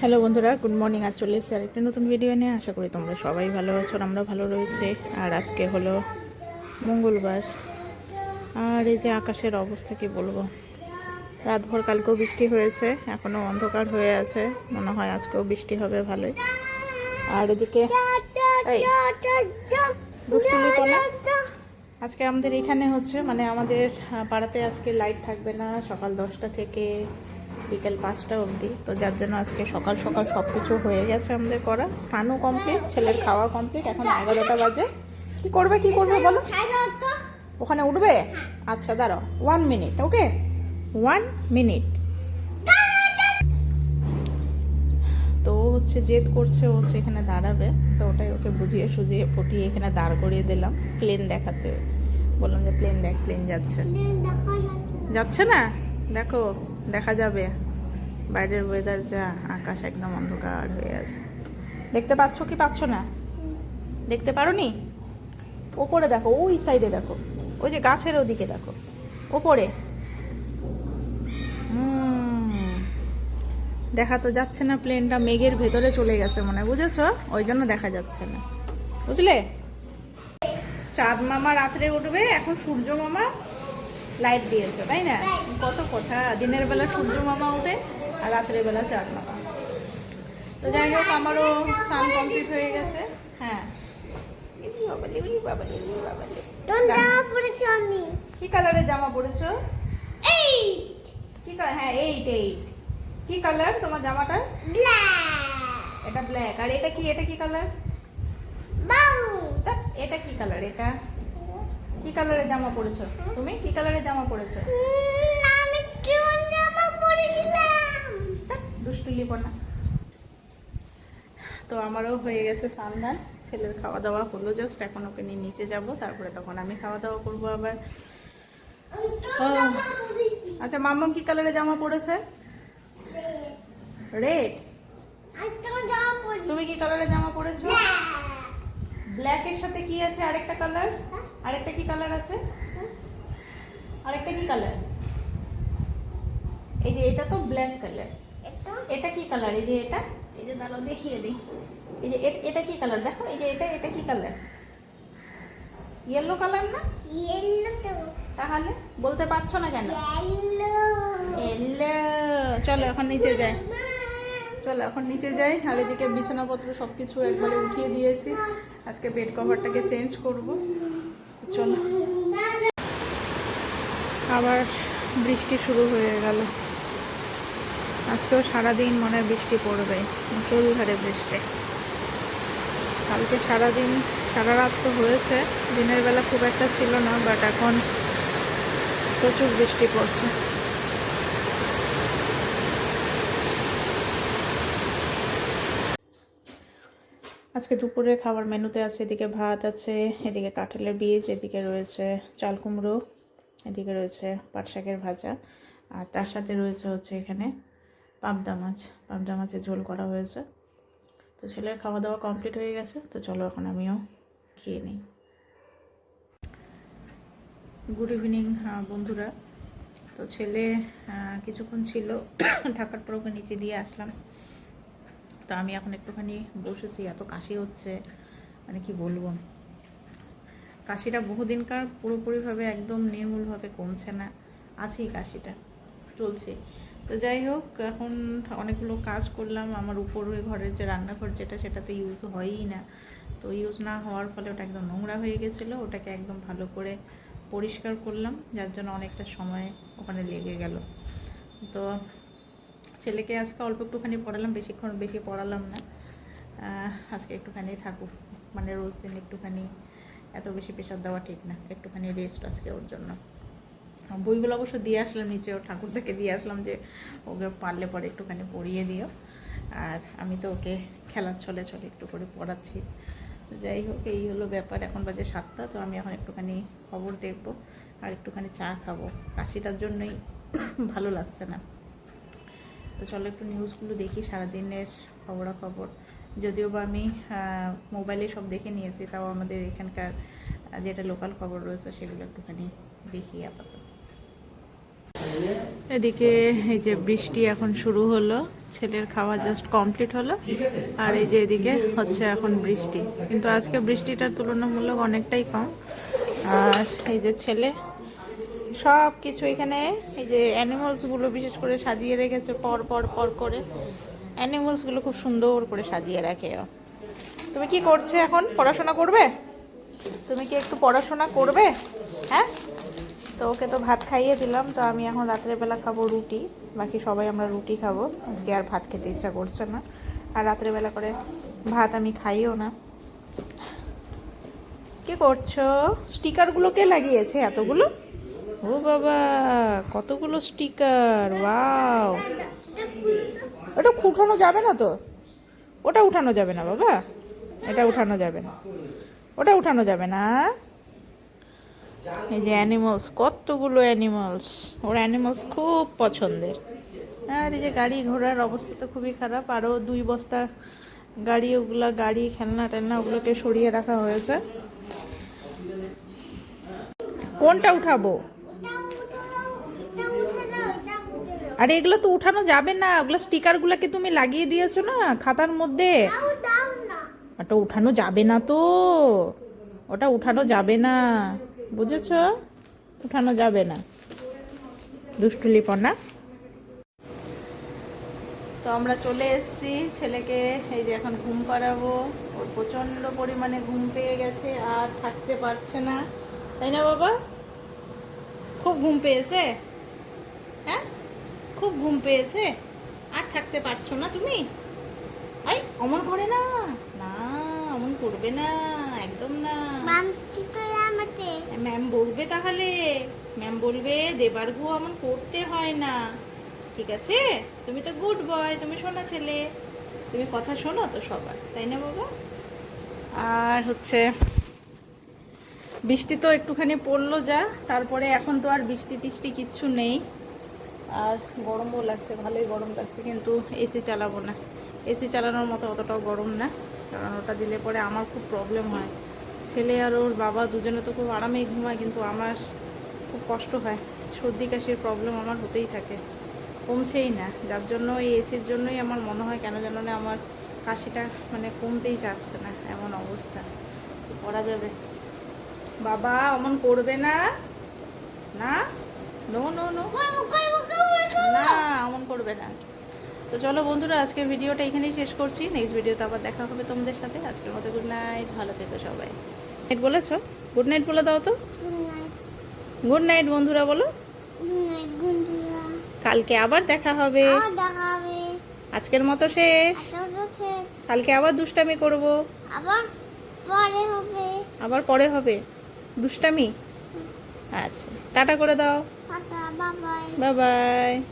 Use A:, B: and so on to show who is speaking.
A: Hello বন্ধুরা, good morning. আজ চলে এসেছি আরেকটি নতুন ভিডিও নিয়ে। আশা করি তোমরা সবাই ভালো আছো আর আমরা ভালো রয়েছে। আর আজকে হলো মঙ্গলবার। আর এই যে আকাশের অবস্থা কি বলব? রাতভর কালকেও বৃষ্টি হয়েছে, এখনও অন্ধকার হয়ে আছে। মনে হয় আজকেও বৃষ্টি হবে ভালোই। আর এদিকে আজকে আমাদের এখানে হচ্ছে মানে আমাদের পাড়াতে আজকে লাইট থাকবে না। সকাল দশটা থেকে বিকেল পাঁচটা অবধি। তো যার জন্য আজকে সকাল সকাল সব কিছু হয়ে গেছে আমাদের করা। সানও কমপ্লিট ছেলের খাওয়া কমপ্লিট এখন এগারোটা বাজে। কি করবে কি করবে বলো? ওখানে উঠবে? আচ্ছা দাঁড়াও one minute okay one minute তো ও হচ্ছে জেদ করছে ও হচ্ছে এখানে দাঁড়াবে। তো ওটাই ওকে বুঝিয়ে সুঝিয়ে ফুটিয়ে এখানে দাঁড় করিয়ে দিলাম। প্লেন দেখাতে। বললাম যে প্লেন দেখ প্লেন যাচ্ছে। যাচ্ছে না? দেখো। দেখা যাবে। বাইরের ওয়েদার যা, আকাশ একদম অন্ধকার হয়ে আছে। দেখতে পাচ্ছ কি পাচ্ছ না? দেখতে পারো নি ওপরে দেখো, ওই সাইডে দেখো। ওই যে গাছের ওদিকে দেখো। ওপরে। দেখা তো যাচ্ছে না প্লেনটা মেঘের ভেতরে চলে গেছে মনে বুঝেছ? ওই জন্য দেখা যাচ্ছে না। বুঝলে? চাঁদ মামা রাত্রে উঠবে, এখন সূর্য মামা লাইট দিয়েছে তাই না? কত কথা। দিনের বেলা সূর্য মামা উঠে আর রাত্রের বেলা চাঁদ মামা। তো যাই হোক আমারও স্নান কমপ্লিট হয়ে গেছে। হ্যাঁ। কি কালারের জামা পরেছো?
B: এই
A: কি কালার হ্যাঁ এইট এইট কি কালার তোমার
B: ব্ল্যাক
A: এটা ব্ল্যাক আর এটা কি এটা কি কালার?
B: বাউ
A: এটা কি কালার এটা? কি কালারের জামা পরেছো? তুমি কি কালারের জামা পরেছো?
B: আমি কোন জামা পরেছিলাম।
A: দুষ্টু লিপনা তো আমারও হয়ে গেছে সান্দান। ছেলের খাওয়া দাওয়া হলো জাস্ট এখন ওকে নিয়ে নিচে যাব তারপরে তখন আমি খাওয়া দাওয়া করব আবার। আচ্ছা মাম্মাম কি কালারের জামা পরেছে? রেড।
B: জামা
A: তুমি কি কালারের জামা পরেছো?
B: ব্ল্যাক
A: ব্ল্যাকের সাথে কি আছে আরেকটা কালার আরেকটা কি কালার আছে? আরেকটা কি কালার এই যে এটা তো ব্ল্যাক কালার
B: এটা?
A: এটা কি কালার এই যে এটা? এই যে দাঁড়াও দেখিয়ে দিই। এই যে এট- কি কালার দেখো এই যে এটা এটা কি কালার ইয়েলো কালার না?
B: ইয়েলো তো।
A: তাহলে বলতে পারছ না কেন?
B: ইয়েলো
A: চলো এখন নিচে যাই। চলো এখন নিচে যাই, আর এদিকে বিছানাপত্র সব কিছু একবারে উঠিয়ে দিয়েছি। আজকে বেড কভারটাকে চেঞ্জ করব। চলো। আবার বৃষ্টি শুরু হয়ে গেল। আজকেও সারাদিন মনে হয় বৃষ্টি পড়বে মুসলধারে বৃষ্টি। কালকে সারাদিন সারা রাত তো হয়েছে, দিনের বেলা খুব একটা ছিল না বাট এখন প্রচুর বৃষ্টি পড়ছে। আজকে দুপুরে খাবার মেনুতে আছে, এদিকে ভাত আছে, এদিকে কাঁঠালের বীজ, এদিকে রয়েছে চাল কুমড়ো, এদিকে রয়েছে পাট শাকের ভাজা, আর তার সাথে রয়েছে হচ্ছে এখানে পাবদা মাছ। পাবদা মাছের ঝোল করা হয়েছে। তো ছেলের খাওয়া দাওয়া কমপ্লিট হয়ে গেছে, তো চলো এখন আমিও খেয়ে নিই। গুড ইভিনিং বন্ধুরা। তো ছেলে কিছুক্ষণ ছিল, থাকার পর ওকে নিচে দিয়ে আসলাম। তো আমি এখন একটুখানি বসেছি, এত কাশি হচ্ছে মানে কি বলব? কাশিটা বহুদিনকার পুরোপুরিভাবে একদম নির্মূলভাবে কমছে না, আছেই কাশিটা, চলছে। তো যাই হোক, এখন অনেকগুলো কাজ করলাম, আমার উপরে ঘরের যে রান্নাঘর যেটা, সেটাতে ইউজ হয়ই না। তো ইউজ না হওয়ার ফলে ওটা একদম নোংরা হয়ে গেছিল, ওটাকে একদম ভালো করে পরিষ্কার করলাম, যার জন্য অনেকটা সময় ওখানে লেগে গেল। তো ছেলেকে আজকে অল্প একটুখানি পড়ালাম, বেশিক্ষণ বেশি পড়ালাম না। আজকে একটুখানি থাকুক মানে রোজ দিন একটুখানি এত বেশি প্রেশার দেওয়া ঠিক না, একটুখানি রেস্ট আজকে ওর জন্য। বইগুলো অবশ্য দিয়ে আসলাম, নিচে ওর ঠাকুর থেকে দিয়ে আসলাম যে ওকে পারলে পরে একটুখানি পড়িয়ে দিও। আর আমি তো ওকে খেলার ছলে ছলে একটু করে পড়াচ্ছি। যাই হোক, এই হলো ব্যাপার, এখন বাজে সাতটা, তো আমি এখন একটুখানি খবর দেখব আর একটুখানি চা খাব। কাশিটার জন্যই ভালো লাগছে না। তো চলো একটু নিউজগুলো দেখি, সারাদিনের খবরাখবর। যদিও বা আমি মোবাইলে সব দেখে নিয়েছি, তাও আমাদের এখানকার যেটা লোকাল খবর রয়েছে সেগুলো একটুখানি দেখি আপাতত। এদিকে এই যে বৃষ্টি এখন শুরু হলো, ছেলের খাওয়া জাস্ট কমপ্লিট হলো, আর এই যে এদিকে হচ্ছে এখন বৃষ্টি। কিন্তু আজকে বৃষ্টিটার তুলনামূলক অনেকটাই কম। আর এই যে ছেলে সব কিছু এখানে, এই যে অ্যানিমালসগুলো বিশেষ করে সাজিয়ে রেখেছে পর পর পর করে অ্যানিমালসগুলো খুব সুন্দর করে সাজিয়ে রাখে তুমি কি করছে এখন? পড়াশোনা করবে? তুমি কি একটু পড়াশোনা করবে? হ্যাঁ? তো ওকে তো ভাত খাইয়ে দিলাম, তো আমি এখন রাত্রের বেলা খাব রুটি, বাকি সবাই আমরা রুটি খাব। আজকে আর ভাত খেতে ইচ্ছা করছে না। আর রাত্রের বেলা করে ভাত আমি খাইও না। কি করছ? স্টিকারগুলো কে লাগিয়েছে এতগুলো? ও বাবা, কতগুলো স্টিকার ওয়াও ওটা উঠানো যাবে না তো? ওটা উঠানো যাবে না বাবা, এটা উঠানো যাবে না। ওটা উঠানো যাবে না। এই যে অ্যানিমালস কতগুলো অ্যানিমালস ওর অ্যানিমালস খুব পছন্দের। আর এই যে গাড়ি ঘোড়ার অবস্থা তো খুবই খারাপ আরও দুই বস্তা গাড়ি, ওগুলা গাড়ি, খেলনা টেলনা ওগুলোকে সরিয়ে রাখা হয়েছে। কোনটা উঠাবো? আরে এগুলো তো উঠানো যাবে না ওগুলো স্টিকারগুলোকে তুমি লাগিয়ে দিয়েছ না খাতার মধ্যে? ওটা উঠানো যাবে না তো। ওটা উঠানো যাবে না বুঝেছ? উঠানো যাবে না। দুষ্টুলিপনা তো আমরা চলে এসেছি ছেলেকে এই যে এখন ঘুম পাড়াবো। ওর প্রচণ্ড পরিমাণে ঘুম পেয়ে গেছে আর থাকতে পারছে না। তাই না বাবা? খুব ঘুম পেয়েছে? খুব ঘুম পেয়েছে। আর থাকতে পারছ না তুমি? আই অমন করে না। না অমন করবে না একদম না। ম্যাম বলবে তাহলে। ম্যাম বলবে দেবার গো এমন করতে হয় না। ঠিক আছে? তুমি তো গুড বয় তুমি শোনা ছেলে। তুমি কথা শোনো তো সবার তাই না বাবা? আর হচ্ছে বৃষ্টি তো একটুখানি পড়ল যা তারপরে এখন তো আর বৃষ্টি টিষ্টি কিচ্ছু নেই। আর গরমও লাগছে, ভালোই গরম লাগছে, কিন্তু এসি চালাবো না। এসি চালানোর মতো অতটাও গরম না, কারণ ওটা দিলে পরে আমার খুব প্রবলেম হয়। ছেলে আর ওর বাবা দুজনে তো খুব আরামেই ঘুমায়, কিন্তু আমার খুব কষ্ট হয়। সর্দি কাশির প্রবলেম আমার হতেই থাকে। কমছেই না, যার জন্য এই এসির জন্যই আমার মনে হয় কেন যেন না আমার কাশিটা মানে কমতেই চাচ্ছে না, এমন অবস্থা। করা যাবে? বাবা, অমন করবে না? না? নো নো নো না অমন করবে না। তো চলো বন্ধুরা আজকের ভিডিওটা এখানেই শেষ করছি। নেক্সট ভিডিওতে আবার দেখা হবে তোমাদের সাথে। আজকের মতো গুড নাইট ভালো থেকো সবাই। নাইট বলেছ? গুড নাইট বলে দাও তো। গুড নাইট বন্ধুরা বলো। কালকে আবার দেখা হবে। আজকের মতো শেষ। কালকে আবার দুষ্টামি করব।
B: আবার পরে হবে।
A: আবার পরে হবে। দুষ্টামি? আচ্ছা টাটা করে দাও।
B: Bye bye.
A: Bye bye.